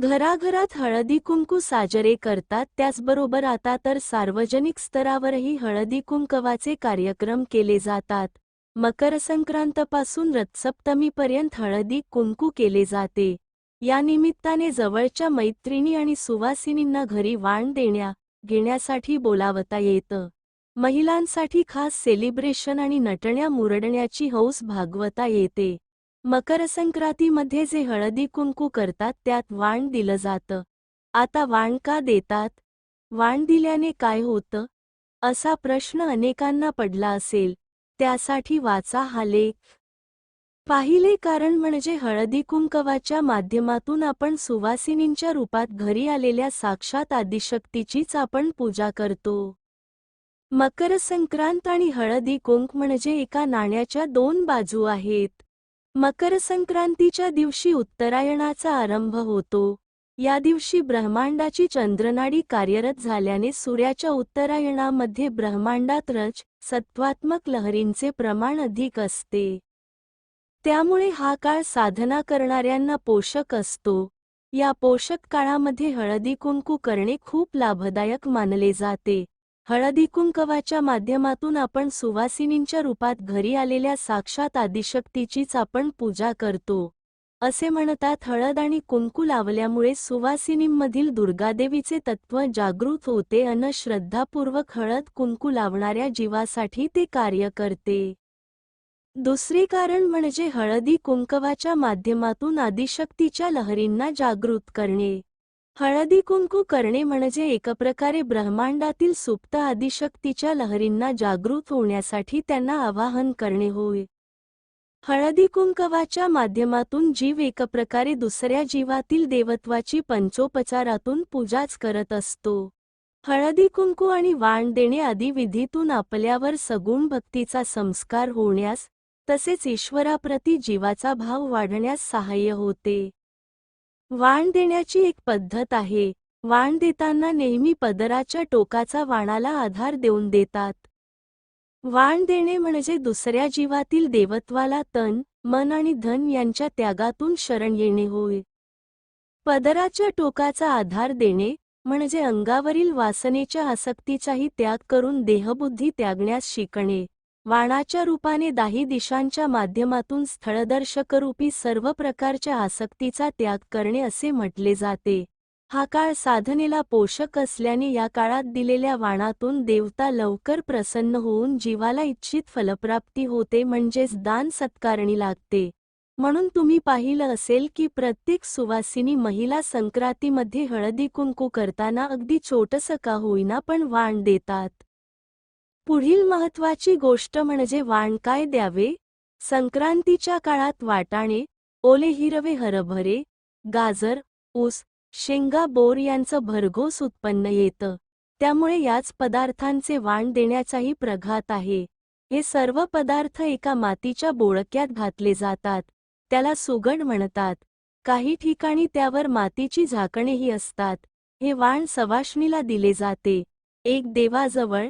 घराघरात हळदी कुंकू साजरे करतात त्याचबरोबर आता तर सार्वजनिक स्तरावरही हळदी कुंकवाचे कार्यक्रम केले जातात. मकर संक्रांतपासून रथसप्तमीपर्यंत हळदी कुंकू केले जाते. या निमित्ताने जवळच्या मैत्रिणी आणि सुवासिनींना घरी वाण देण्या घेण्यासाठी बोलावता येतं. महिलांसाठी खास सेलिब्रेशन आणि नटण्या मुरडण्याची हौस भागवता येते. मकर संक्रांतीमध्ये जे हळदी कुंकू करतात त्यात वाण दिलं जातं. आता वाण का देतात? वाण दिल्याने काय होतं? असा प्रश्न अनेकांना पडला असेल. त्यासाठी वाचा हा लेख. पाहिले कारण म्हणजे हळदी कुंकवाच्या माध्यमातून आपण सुवासिनींच्या रूपात घरी आलेल्या साक्षात आदिशक्तीचीच आपण पूजा करतो. मकर संक्रांत आणि हळदी कुंक म्हणजे एका नाण्याच्या दोन बाजू आहेत. मकर संक्रांतीच्या दिवशी उत्तरायणाचा आरंभ होतो. या दिवशी ब्रह्मांडाची चंद्रनाडी कार्यरत झाल्याने सूर्याच्या उत्तरायणामध्ये ब्रह्मांडात रच सत्वात्मक लहरींचे प्रमाण अधिक असते. त्यामुळे हा काळ साधना करणाऱ्यांना पोषक असतो. या पोषक काळामध्ये हळदी कुंकू करणे खूप लाभदायक मानले जाते. हळदी कुंकवाच्या माध्यमातून आपण सुवासिनींच्या रूपात घरी आलेल्या साक्षात आदिशक्तीचीच आपण पूजा करतो. असे म्हणतात हळद आणि कुंकू लावल्यामुळे सुवासिनींमधील दुर्गादेवीचे तत्व जागृत होते अन श्रद्धापूर्वक हळद कुंकू लावणाऱ्या जीवासाठी ते कार्य करते. दुसरे कारण म्हणजे हळदी कुंकवाच्या माध्यमातून आदिशक्तीच्या लहरींना जागृत करणे. हळदी कुंकू करणे म्हणजे एकप्रकारे ब्रह्मांडातील सुप्त आदिशक्तीच्या लहरींना जागृत होण्यासाठी त्यांना आवाहन करणे होय. हळदी कुंकवाच्या माध्यमातून जीव एकप्रकारे दुसऱ्या जीवातील देवत्वाची पंचोपचारातून पूजाच करत असतो. हळदी कुंकू आणि वाण देणे आदी विधीतून आपल्यावर सगुण भक्तीचा संस्कार होण्यास तसेच ईश्वराप्रती जीवाचा भाव वाढण्यास सहाय्य होते. वाण देण्याची एक पद्धत आहे. वाण देताना नेहमी पदराच्या टोकाचा वाणाला आधार देऊन देतात. वाण देणे म्हणजे दुसऱ्या जीवातील देवत्वाला तन मन आणि धन यांच्या त्यागातून शरण येणे होय. पदराच्या टोकाचा आधार देणे म्हणजे अंगावरील वासनेच्या आसक्तीचाही त्याग करून देहबुद्धी त्यागण्यास शिकणे. वाणाच्या रूपाने दाही दिशांच्या माध्यमातून स्थळदर्शकरूपी सर्व प्रकारच्या आसक्तीचा त्याग करणे असे म्हटले जाते. हा काळ साधनेला पोषक असल्याने या काळात दिलेल्या वाणातून देवता लवकर प्रसन्न होऊन जीवाला इच्छित फलप्राप्ती होते म्हणजेच दान सत्कारणी लागते. म्हणून तुम्ही पाहिलं असेल की प्रत्येक सुवासिनी महिला संक्रांतीमध्ये हळदी कुंकू करताना अगदी छोटसं का होईना पण वाण देतात. पुढील महत्वाची गोष्ट म्हणजे वाण काय द्यावे? संक्रांतीच्या काळात वाटाणे ओले हिरवे हरभरे गाजर ऊस शेंगा बोर यांचं भरघोस उत्पन्न येतं. त्यामुळे याच पदार्थांचे वाण देण्याचाही प्रघात आहे. हे सर्व पदार्थ एका मातीच्या बोळक्यात घातले जातात. त्याला सुगड म्हणतात. काही ठिकाणी त्यावर मातीची झाकणेही असतात. हे वाण सवाष्णीला दिले जाते. एक देवाजवळ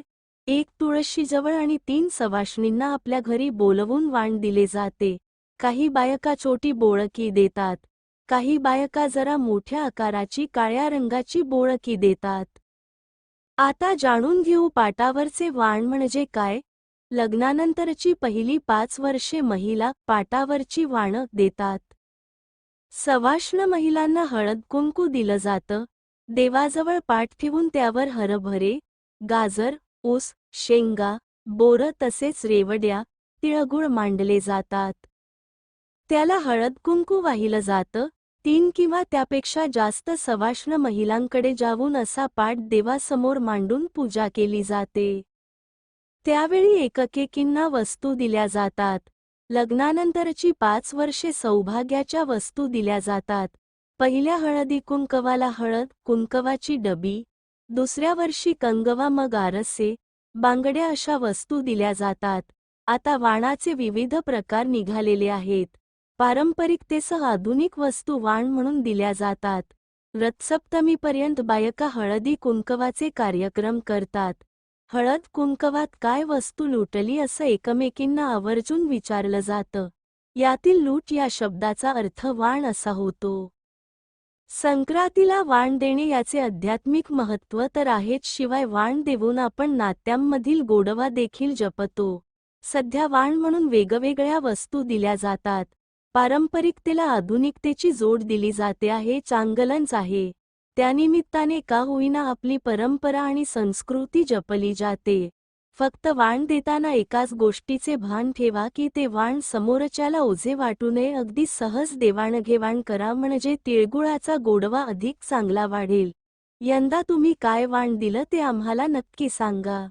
एक तुळशीजवळ आणि तीन सवाष्णींना आपल्या घरी बोलवून वाण दिले जाते. काही बायका छोटी बोळकी देतात. काही बायका जरा मोठ्या आकाराची काळ्या रंगाची बोळकी देतात. आता जाणून घेऊ पाटावरचे वाण म्हणजे काय? लग्नानंतरची पहिली पाच वर्षे महिला पाटावरची वाणं देतात. सवाष्ण महिलांना हळद कुंकू दिलं जातं. देवाजवळ पाठ ठेवून त्यावर हरभरे गाजर ऊस शेंगा बोरं तसेच रेवड्या तिळगुळ मांडले जातात. त्याला हळद कुंकू वाहिलं जातं तीन किंवा त्यापेक्षा जास्त सवाष्ण महिलांकडे जाऊन असा पाठ देवासमोर मांडून पूजा केली जाते. त्यावेळी एककेकींना वस्तू दिल्या जातात. लग्नानंतरची पाच वर्षे सौभाग्याच्या वस्तू दिल्या जातात. पहिल्या हळदी कुंकवाला हळद कुंकवाची डबी दुसऱ्या वर्षी कंगवा मग आरसे बांगड्या अशा वस्तू दिल्या जातात. आता वाणाचे विविध प्रकार निघालेले आहेत. पारंपरिकतेसह आधुनिक वस्तू वाण म्हणून दिल्या जातात. रथसप्तमीपर्यंत बायका हळदी कुंकवाचे कार्यक्रम करतात. हळद कुंकवात काय वस्तू लुटली असं एकमेकींना आवर्जून विचारलं जातं. यातील लूट या शब्दाचा अर्थ वाण असा होतो. संक्रांतीला वाण देणे याचे आध्यात्मिक महत्त्व तर आहेच शिवाय वाण देऊन आपण नात्यांमधील गोडवा देखील जपतो. सध्या वाण म्हणून वेगवेगळ्या वस्तू दिल्या जातात. पारंपरिकतेला आधुनिकतेची जोड दिली जाते आहे चांगलंच आहे. त्यानिमित्ताने का होईना आपली परंपरा आणि संस्कृती जपली जाते. फक्त वाण देताना एकाच गोष्टीचे भान ठेवा की ते वाण समोरच्याला ओझे वाटू नये. अगदी सहज देवाणघेवाण करा म्हणजे तिळगुळाचा गोडवा अधिक चांगला वाढेल. यंदा तुम्ही काय वाण दिलं ते आम्हाला नक्की सांगा.